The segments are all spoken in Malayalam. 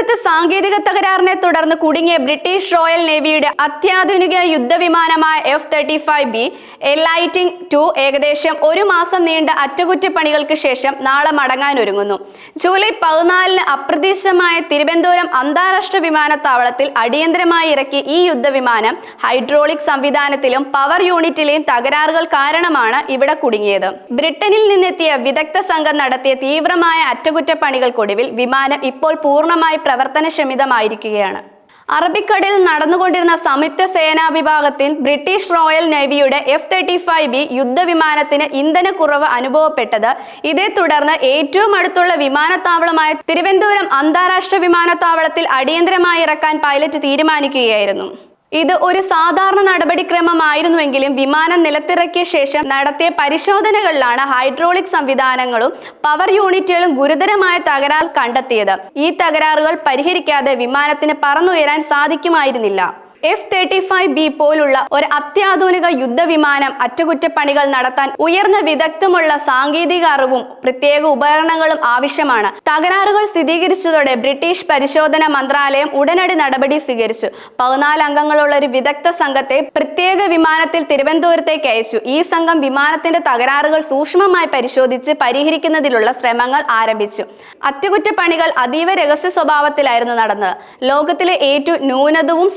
തിരുവനന്തപുരത്ത് സാങ്കേതിക തകരാറിനെ തുടർന്ന് കുടുങ്ങിയ ബ്രിട്ടീഷ് റോയൽ നേവിയുടെ അത്യാധുനിക യുദ്ധവിമാനമായ F thirty five B Lightning two ഏകദേശം ഒരു മാസം നീണ്ട അറ്റകുറ്റപ്പണികൾക്ക് ശേഷം നാളെ മടങ്ങാനൊരുങ്ങുന്നു. ജൂലൈ പതിനാലിന് അപ്രതീക്ഷിതമായ തിരുവനന്തപുരം അന്താരാഷ്ട്ര വിമാനത്താവളത്തിൽ അടിയന്തരമായി ഇറക്കിയ ഈ യുദ്ധവിമാനം ഹൈഡ്രോളിക് സംവിധാനത്തിലും പവർ യൂണിറ്റിലെയും തകരാറുകൾ കാരണമാണ് ഇവിടെ കുടുങ്ങിയത്. ബ്രിട്ടനിൽ നിന്നെത്തിയ വിദഗ്ധ സംഘം നടത്തിയ തീവ്രമായ അറ്റകുറ്റപ്പണികൾക്കൊടുവിൽ വിമാനം ഇപ്പോൾ പൂർണമായി പ്രവർത്തനക്ഷമിതമായിരിക്കുകയാണ്. അറബിക്കടലിൽ നടന്നുകൊണ്ടിരുന്ന സംയുക്ത സേനാ വിഭാഗത്തിൽ ബ്രിട്ടീഷ് റോയൽ നേവിയുടെ എഫ് തേർട്ടി ഫൈവ് ബി യുദ്ധവിമാനത്തിന് ഇന്ധനക്കുറവ് അനുഭവപ്പെട്ടത് ഇതേ തുടർന്ന് ഏറ്റവും അടുത്തുള്ള വിമാനത്താവളമായ തിരുവനന്തപുരം അന്താരാഷ്ട്ര വിമാനത്താവളത്തിൽ അടിയന്തരമായി ഇറക്കാൻ പൈലറ്റ് തീരുമാനിക്കുകയായിരുന്നു. ഇത് ഒരു സാധാരണ നടപടിക്രമമായിരുന്നുവെങ്കിലും വിമാനം നിലത്തിറക്കിയ ശേഷം നടത്തിയ പരിശോധനകളിലാണ് ഹൈഡ്രോളിക് സംവിധാനങ്ങളും പവർ യൂണിറ്റുകളും ഗുരുതരമായ തകരാർ കണ്ടെത്തിയത്. ഈ തകരാറുകൾ പരിഹരിക്കാതെ വിമാനത്തിന് പറന്നുയരാൻ സാധിക്കുമായിരുന്നില്ല. എഫ് തേർട്ടി ഫൈവ് ബി പോലുള്ള ഒരു അത്യാധുനിക യുദ്ധവിമാനം അറ്റകുറ്റപ്പണികൾ നടത്താൻ ഉയർന്ന വിദഗ്ധമുള്ള സാങ്കേതിക അറിവും പ്രത്യേക ഉപകരണങ്ങളും ആവശ്യമാണ്. തകരാറുകൾ സ്ഥിരീകരിച്ചതോടെ ബ്രിട്ടീഷ് പരിശോധന മന്ത്രാലയം ഉടനടി നടപടി സ്വീകരിച്ചു. പതിനാല് അംഗങ്ങളുള്ള ഒരു വിദഗ്ധ സംഘത്തെ പ്രത്യേക വിമാനത്തിൽ തിരുവനന്തപുരത്തേക്ക് അയച്ചു. ഈ സംഘം വിമാനത്തിന്റെ തകരാറുകൾ സൂക്ഷ്മമായി പരിശോധിച്ച് പരിഹരിക്കുന്നതിലുള്ള ശ്രമങ്ങൾ ആരംഭിച്ചു. അറ്റകുറ്റപ്പണികൾ അതീവ രഹസ്യ സ്വഭാവത്തിലായിരുന്നു നടന്നത്. ലോകത്തിലെ ഏറ്റവും ന്യൂനതവും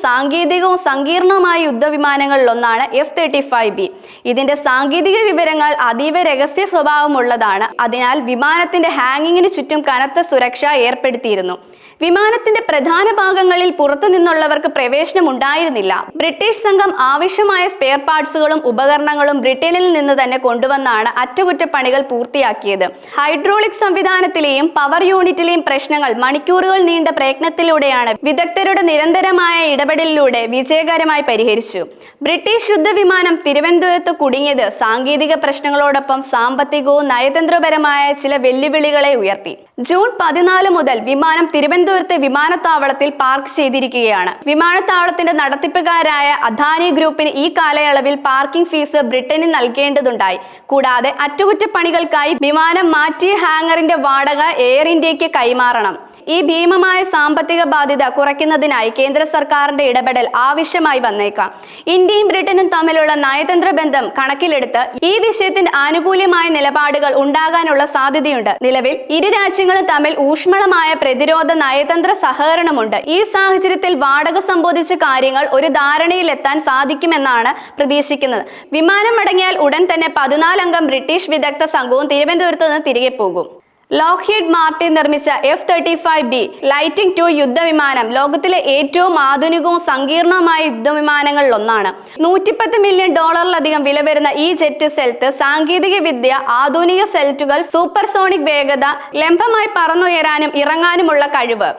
സാങ്കേതികവും സങ്കീർണവുമായ യുദ്ധവിമാനങ്ങളിൽ ഒന്നാണ് എഫ് തേർട്ടി ഫൈവ് ബി ഇതിന്റെ സാങ്കേതിക വിവരങ്ങൾ അതീവ രഹസ്യ സ്വഭാവമുള്ളതാണ്. അതിനാൽ വിമാനത്തിന്റെ ഹാങ്ങിങ്ങിന് ചുറ്റും കനത്ത സുരക്ഷ ഏർപ്പെടുത്തിയിരുന്നു. വിമാനത്തിന്റെ പ്രധാന ഭാഗങ്ങളിൽ പുറത്തു നിന്നുള്ളവർക്ക് പ്രവേശനം ഉണ്ടായിരുന്നില്ല. ബ്രിട്ടീഷ് സംഘം ആവശ്യമായ സ്പെയർ പാർട്സുകളും ഉപകരണങ്ങളും ബ്രിട്ടനിൽ നിന്ന് തന്നെ കൊണ്ടുവന്നാണ് അറ്റകുറ്റപ്പണികൾ പൂർത്തിയാക്കിയത്. ഹൈഡ്രോളിക് സംവിധാനത്തിലെയും പവർ യൂണിറ്റിലെയും പ്രശ്നങ്ങൾ മണിക്കൂറുകൾ നീണ്ട പ്രയത്നത്തിലൂടെയാണ് വിദഗ്ധരുടെ നിരന്തരമായ ഇടപെടലിലൂടെ വിജയകരമായി പരിഹരിച്ചു. ബ്രിട്ടീഷ് യുദ്ധവിമാനം തിരുവനന്തപുരത്ത് കുടുങ്ങിയത് സാങ്കേതിക പ്രശ്നങ്ങളോടൊപ്പം സാമ്പത്തികവും നയതന്ത്രപരമായ ചില വെല്ലുവിളികളെ ഉയർത്തി. ജൂൺ പതിനാല് മുതൽ വിമാനം തിരുവനന്തപുരത്തെ വിമാനത്താവളത്തിൽ പാർക്ക് ചെയ്തിരിക്കുകയാണ്. വിമാനത്താവളത്തിന്റെ നടത്തിപ്പുകാരായ അദാനി ഗ്രൂപ്പിന് ഈ കാലയളവിൽ പാർക്കിംഗ് ഫീസ് ബ്രിട്ടനിൽ നൽകേണ്ടതുണ്ടായി. കൂടാതെ അറ്റകുറ്റപ്പണികൾക്കായി വിമാനം മാറ്റി ഹാങ്ങറിന്റെ വാടക എയർ ഇന്ത്യയ്ക്ക് കൈമാറണം. ഈ ഭീമമായ സാമ്പത്തിക ബാധ്യത കുറയ്ക്കുന്നതിനായി കേന്ദ്ര സർക്കാരിന്റെ ഇടപെടൽ ആവശ്യമായി വന്നേക്കാം. ഇന്ത്യയും ബ്രിട്ടനും തമ്മിലുള്ള നയതന്ത്ര ബന്ധം കണക്കിലെടുത്ത് ഈ വിഷയത്തിന്റെ ആനുകൂല്യമായ നിലപാടുകൾ ഉണ്ടാകാനുള്ള സാധ്യതയുണ്ട്. നിലവിൽ ഇരു രാജ്യങ്ങളും തമ്മിൽ ഊഷ്മളമായ പ്രതിരോധ നയതന്ത്ര സഹകരണമുണ്ട്. ഈ സാഹചര്യത്തിൽ വാടക സംബോധിച്ച കാര്യങ്ങൾ ഒരു ധാരണയിലെത്താൻ സാധിക്കുമെന്നാണ് പ്രതീക്ഷിക്കുന്നത്. വിമാനം മടങ്ങിയാൽ ഉടൻ തന്നെ പതിനാലംഗം ബ്രിട്ടീഷ് വിദഗ്ധ സംഘവും തിരുവനന്തപുരത്ത് നിന്ന് തിരികെ പോകും. ലോക്ഹീഡ് മാർട്ടിൻ നിർമ്മിച്ച F thirty five B Lightning two യുദ്ധവിമാനം ലോകത്തിലെ ഏറ്റവും ആധുനികവും സങ്കീർണവുമായ യുദ്ധവിമാനങ്ങളിൽ ഒന്നാണ് നൂറ്റിപ്പത്ത് മില്യൺ ഡോളറിലധികം വില വരുന്ന ഈ ജെറ്റ് സെൽത്ത് സാങ്കേതിക വിദ്യ ആധുനിക സെൽറ്റുകൾ സൂപ്പർസോണിക് വേഗത ലംബമായി പറന്നുയരാനും ഇറങ്ങാനുമുള്ള കഴിവ്.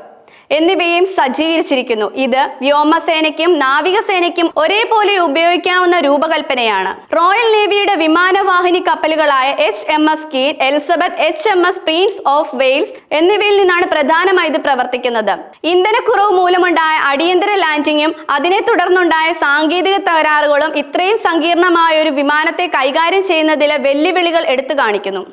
എന്നിവയും സജ്ജീകരിച്ചിരിക്കുന്നു. ഇത് വ്യോമസേനയ്ക്കും നാവികസേനയ്ക്കും ഒരേപോലെ ഉപയോഗിക്കാവുന്ന രൂപകൽപ്പനയാണ്. റോയൽ നേവിയുടെ വിമാനവാഹിനി കപ്പലുകളായ H M S Queen Elizabeth H M S Prince of Wales എന്നിവയിൽ നിന്നാണ് പ്രധാനമായി ഇത് പ്രവർത്തിക്കുന്നത്. ഇന്ധനക്കുറവ് മൂലമുണ്ടായ അടിയന്തര ലാൻഡിങ്ങും അതിനെ തുടർന്നുണ്ടായ സാങ്കേതിക തകരാറുകളും ഇത്രയും സങ്കീർണമായ ഒരു വിമാനത്തെ കൈകാര്യം ചെയ്യുന്നതിലെ വെല്ലുവിളികൾ എടുത്തു കാണിക്കുന്നു.